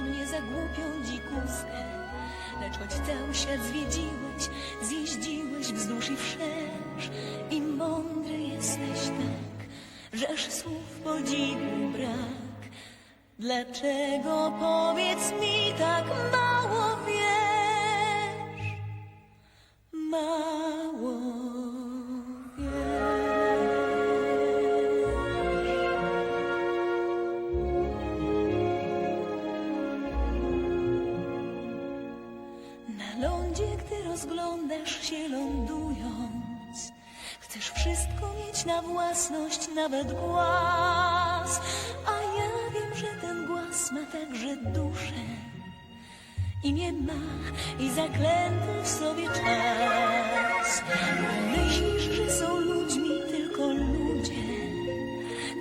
głupią dzikuskę. Lecz choć cały świat zwiedziłeś, zjeździłeś wzdłuż i wszerz i mądry jesteś tak, że aż słów podziwu brak. Dlaczego powiedz mi tak mało wiesz? Rozglądasz się lądując, chcesz wszystko mieć na własność, nawet głaz. A ja wiem, że ten głaz ma także duszę. Imię ma i zaklęty w sobie czas. Myślisz, że są ludźmi tylko ludzie,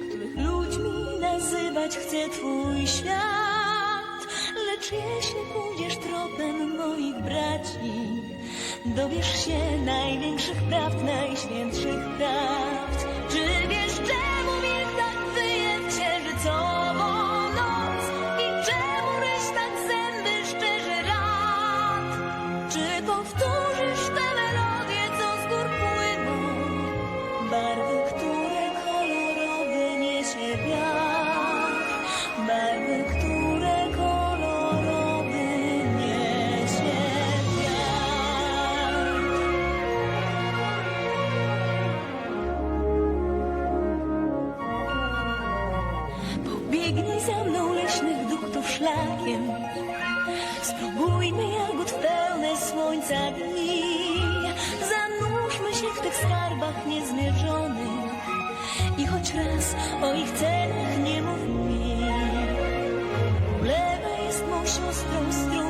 których ludźmi nazywać chce twój świat. Lecz jeśli pójdziesz tropem moich braci, dowiesz się największych prawd, najświętszych prawd. Za mną leśnych duchtów szlakiem. Spróbujmy jagód w pełne słońca dni. Zanurzmy się w tych skarbach niezmierzonych. I choć raz o ich cenach nie mów mi Ulewa jest mą siostrą, strumień